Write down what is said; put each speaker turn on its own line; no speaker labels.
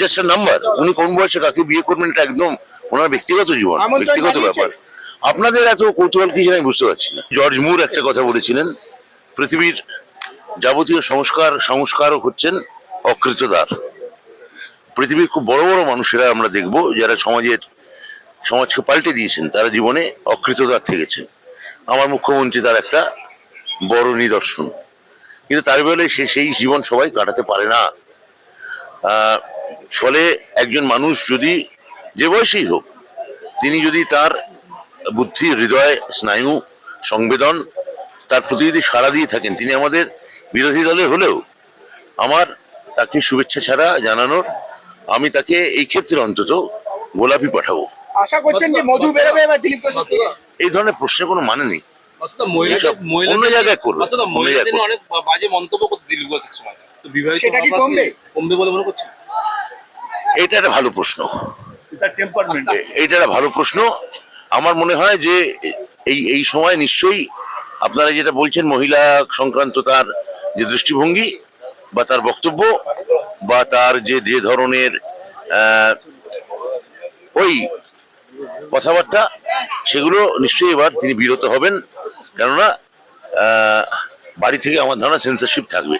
Just a number উনি কোন বয়সে কাকে বিয়ে করবেন এটা একদম ওনার ব্যক্তিগত জীবন ব্যক্তিগত ব্যাপার। আপনাদের এত কৌতূহল কি আমি বুঝতে পারছি না। জর্জ মুর একটা কথা বলেছিলেন পৃথিবীর যাবতীয় সংস্কার সংস্কারক হচ্ছেন অকৃতদার। পৃথিবীর খুব বড় বড় মানুষেরা আমরা দেখব যারা সমাজের সমাজকে পাল্টে দিয়েছেন তারা জীবনে অকৃতদার থেকেছেন। আমার মুখ্যমন্ত্রী তার একটা বড় নিদর্শন। কিন্তু তার বেলে সে সেই জীবন সবাই কাটাতে পারে না। ফলে একজন মানুষ যদি যে বয়সেই হোক তিনি যদি তার বুদ্ধি হৃদয় স্নায়ু সংবেদন তার প্রতি যদি সাড়া দিয়ে থাকেন তিনি আমাদের বিরোধী দলের হলেও আমার তাকে শুভেচ্ছা ছাড়া জানানোর আমি তাকে এই ক্ষেত্রে অন্তত গোলাপি পাঠাবো।
আশা করছেন যে মধু বেরোবে এবার দিলীপ
এই ধরনের প্রশ্নের কোনো মানে নেই।
অর্থাৎ মহিলাদের
এসব
মহিলাদের
অন্য জায়গায় করবে,
অর্থাৎ
অন্য
মহিলাদের
জায়গায়
নিয়ে অনেক বাজে মন্তব্য করতে দিলীপ ঘোষ সময় তো বিবাহিত
সেটা কি কমবে?
কমবে বলে মনে করছেন?
এটা একটা ভালো প্রশ্ন। এ- এটা একটা ভালো প্রশ্ন। আমার মনে হয় যে এই এই সময় নিশ্চয়ই আপনারা যেটা বলছেন মহিলা সংক্রান্ত তার যে দৃষ্টিভঙ্গি বা তার বক্তব্য বা তার যে যে ধরনের ওই কথাবার্তা সেগুলো নিশ্চয়ই এবার তিনি বিরত হবেন। কেননা বাড়ি থেকে আমার ধারণা সেন্সারশিপ থাকবে।